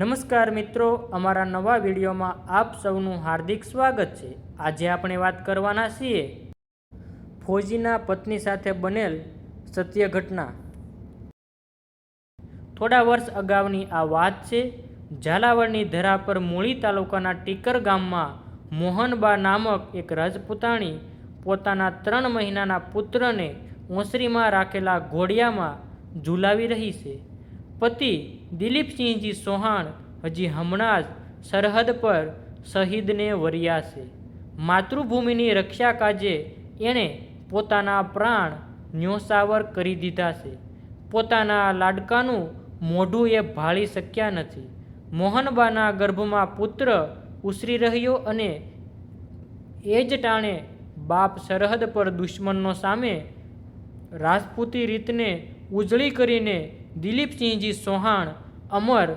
નમસ્કાર મિત્રો, અમારા નવા વિડીયોમાં આપ સૌનું હાર્દિક સ્વાગત છે. આજે આપણે વાત કરવાના છીએ ફૌજીના પત્ની સાથે બનેલ સત્ય ઘટના. થોડા વર્ષ અગાઉની આ વાત છે, ઝાલાવાડની ધરા પર મૂળી તાલુકાના ટીકર ગામમાં મોહનબા નામક એક રાજપૂતાણી પોતાના ત્રણ મહિનાના પુત્રને ઓસરીમાં રાખેલા ઘોડિયામાં ઝૂલાવી રહી છે. પતિ દિલીપસિંહજી ચૌહાણ હજી હમણાં જ સરહદ પર શહીદને વર્યા માતૃભૂમિની રક્ષા કાજે એણે પોતાના પ્રાણ ન્યોસાવર કરી દીધા છે. પોતાના લાડકાનું મોઢું એ ભાળી શક્યા નથી. મોહનબાના ગર્ભમાં પુત્ર ઉછરી રહ્યો અને એ જ ટાણે બાપ સરહદ પર દુશ્મનો સામે રાજપૂતી રીતને ઉજળી કરીને દિલીપસિંહજી ચૌહાણ, અમર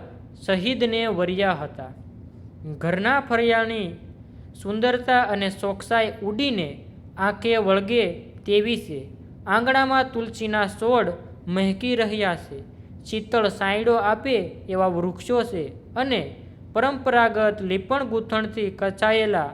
શહીદને વર્યા હતા. ઘરના ફરિયાની સુંદરતા અને ચોકસાઈ ઉડીને આંખે વળગે તેવી છે. આંગણામાં તુલસીના છોડ મહેકી રહ્યા છે. શીતળ સાંયડો આપે એવા વૃક્ષો છે અને પરંપરાગત લીપણ ગૂંથણથી કચાયેલા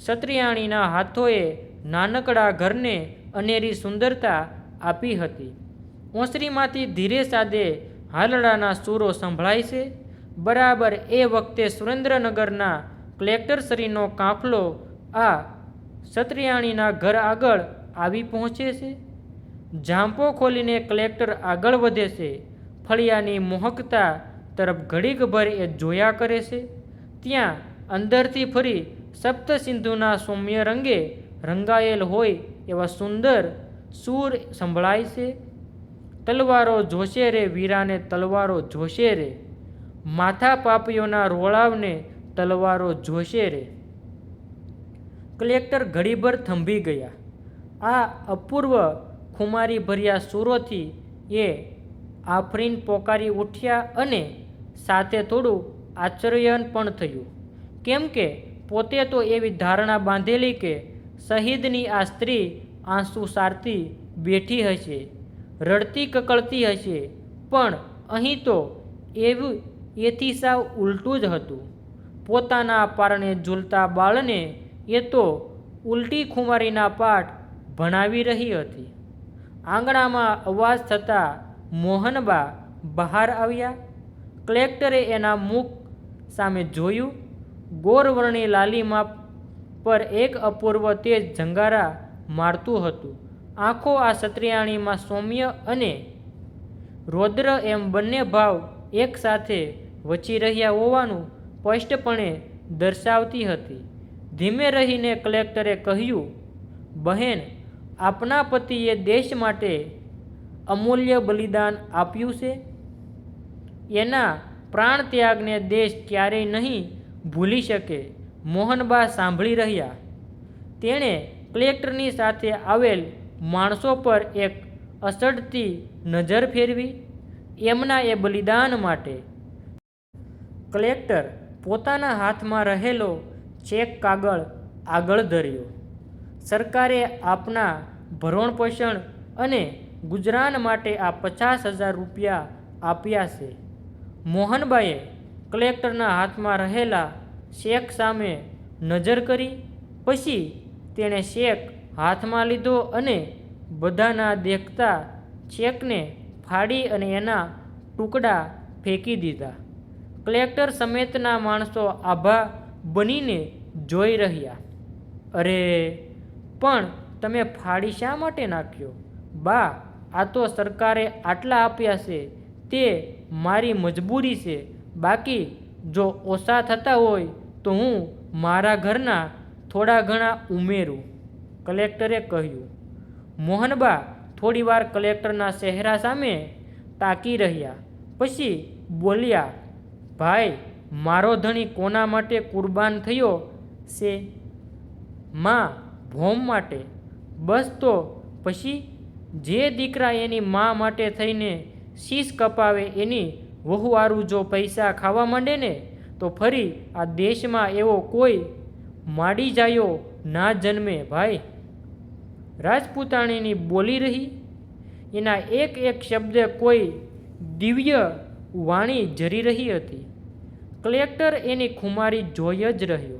સત્રિયાણીના હાથોએ નાનકડા ઘરને અનેરી સુંદરતા આપી હતી. ઓસરીમાંથી ધીરે સાદે હાલડાના સૂરો સંભળાય છે. બરાબર એ વખતે સુરેન્દ્રનગરના કલેક્ટરશ્રીનો કાફલો આ સત્રિયાણીના ઘર આગળ આવી પહોંચે છે. ઝાંપો ખોલીને કલેક્ટર આગળ વધે છે. ફળિયાની મોહકતા તરફ ઘડીકભર એ જોયા કરે છે. ત્યાં અંદરથી ફરી સપ્તસિંધુના સૌમ્ય રંગે રંગાયેલ હોય એવા સુંદર સૂર સંભળાય છે. તલવારો જોશે રે, વીરાને તલવારો જોશે રે. માથા પાપીઓના રોળાવને તલવારો જોશે રે. કલેક્ટર ઘડીભર થંભી ગયા. આ અપૂર્વ ખુમારી ભર્યા સૂરોથી એ આફરીન પોકારી ઉઠ્યા અને સાથે થોડું આશ્ચર્યન પણ થયું. કેમ કે પોતે તો એવી ધારણા બાંધેલી કે શહીદની આ સ્ત્રી આંસુ સારતી બેઠી હશે. રડતી કકળતી હશે. પણ અહીં તો એવું એથી સાવ ઉલટું જ હતું. પોતાના પારણે ઝૂલતા બાળને એ તો ઉલટી ખુમારીના પાઠ ભણાવી રહી હતી. આંગણામાં અવાજ થતાં મોહનબા બહાર આવ્યા. કલેક્ટરે એના મુખ સામે જોયું. ગોરવર્ણી લાલીમા પર એક અપૂર્વ તેજ ઝંગારા મારતું હતું. આંખો આ સત્રિયાણીમાં સૌમ્ય અને રૌદ્ર એમ બંને ભાવ એકસાથે વચી રહ્યા હોવાનું સ્પષ્ટપણે દર્શાવતી હતી. ધીમે રહીને કલેક્ટરે કહ્યું, બહેન, આપના પતિએ દેશ માટે અમૂલ્ય બલિદાન આપ્યું છે? એના પ્રાણ ત્યાગને દેશ ક્યારેય નહીં ભૂલી શકે, મોહનબા સાંભળી રહ્યા. તેણે કલેક્ટરની સાથે આવેલ માણસો પર એક અસડતી નજર ફેરવી એમના એ બલિદાન માટે. કલેક્ટર પોતાના હાથમાં રહેલો ચેક કાગળ આગળ ધર્યો. સરકારે આપના ભરણપોષણ અને ગુજરાન માટે આ પચાસ હજાર રૂપિયા આપ્યા છે. મોહનબાઈએ કલેક્ટરના હાથમાં રહેલા શેખ સામે નજર કરી, પછી તેણે શેક હાથમાં લીધો અને બધાના દેખતા ચેકને ફાડી અને એના ટુકડા ફેંકી દીધા. કલેક્ટર સમેતના માણસો આભા બનીને જોઈ રહ્યા. અરે, પણ તમે ફાડી શા માટે નાખ્યો? બા, આ તો સરકારે આટલા આપ્યા છે, તે મારી મજબૂરી છે. બાકી જો ઓછા થતા હોય તો હું મારા ઘરના થોડા ઘણા ઉમેરું. કલેક્ટરે કહ્યું, મોહનબા થોડીવાર કલેક્ટરના ચહેરા સામે તાકી રહ્યા, પછી બોલ્યા, ભાઈ, મારો ધણી કોના માટે કુરબાન થયો છે? માં ભોમ માટે. બસ તો, પછી જે દીકરા એની મા માટે થઈને શીશ કપાવે એની વહુવારું જો પૈસા ખાવા માંડે ને, તો ફરી આ દેશમાં એવો કોઈ માડી જાયો, ના જન્મે ભાઈ. રાજપૂતાણીની બોલી રહી. એના એક એક શબ્દ કોઈ દિવ્ય વાણી જરી રહી હતી. કલેક્ટર એની ખુમારી જોઈ જ રહ્યો.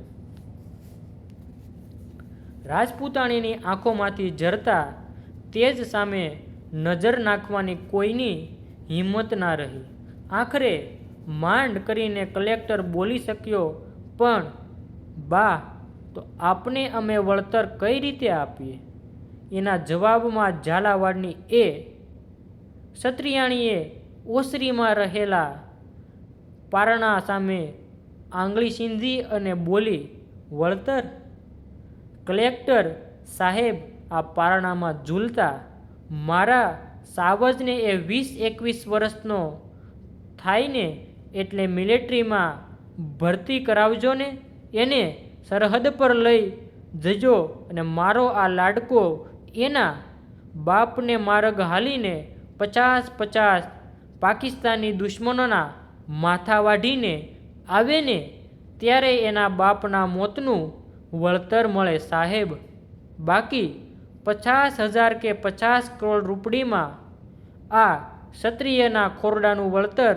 રાજપૂતાણીની આંખોમાંથી જરતા તેજ સામે નજર નાખવાની કોઈની હિંમત ના રહી. આખરે માંડ કરીને કલેક્ટર બોલી શક્યો, પણ બા તો આપને અમે વળતર કઈ રીતે આપીએ? એના જવાબમાં ઝાલાવાડની એ, ક્ષત્રિયાણીએ ઓસરીમાં રહેલા પારણા સામે આંગળી સીંધી અને બોલી, વળતર? કલેક્ટર સાહેબ, આ પારણામાં ઝૂલતા મારા સાવજને એ વીસ એકવીસ વર્ષનો થાય ને એટલે મિલિટરીમાં ભરતી કરાવજો ને એને સરહદ પર લઈ જજો અને મારો આ લાડકો એના બાપને માર્ગ હાલીને પચાસ પચાસ પાકિસ્તાની દુશ્મનોના માથા વાઢીને આવે ને ત્યારે એના બાપના મોતનું વળતર મળે સાહેબ. બાકી પચાસ હજાર કે પચાસ કરોડ રૂપડીમાં આ ક્ષત્રિયના ખોરડાનું વળતર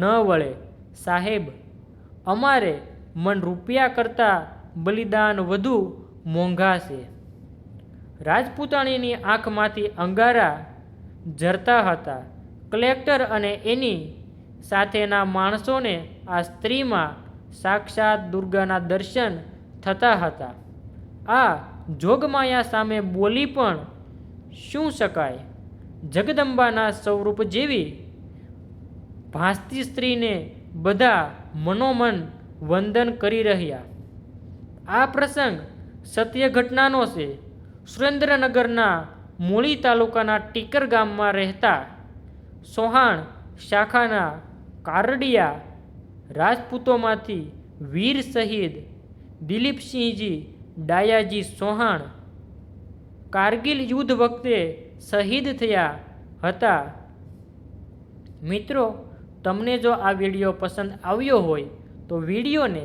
ન વળે સાહેબ. અમારે મન રૂપિયા કરતાં બલિદાન વધુ મોંઘા છે. રાજપૂતાણીની આંખમાંથી અંગારા ઝરતા હતા. કલેક્ટર અને એની સાથેના માણસોને આ સ્ત્રીમાં સાક્ષાત દુર્ગાના દર્શન થતા હતા. આ જોગમાયા સામે બોલી પણ શું શકાય? જગદંબાના સ્વરૂપ જેવી ભાસતી સ્ત્રીને બધા મનોમન વંદન કરી રહ્યા. આ પ્રસંગ સત્ય ઘટનાનો છે. સુરેન્દ્રનગરના મૂળી તાલુકાના ટીકર ગામમાં રહેતા સોહાણ શાખાના કારડિયા રાજપૂતોમાંથી વીર શહીદ દિલીપસિંહજી ડાયાજી સોહાણ કારગિલ યુદ્ધ વખતે શહીદ થયા હતા. મિત્રો, તમને જો આ વીડિયો પસંદ આવ્યો હોય તો વિડીયોને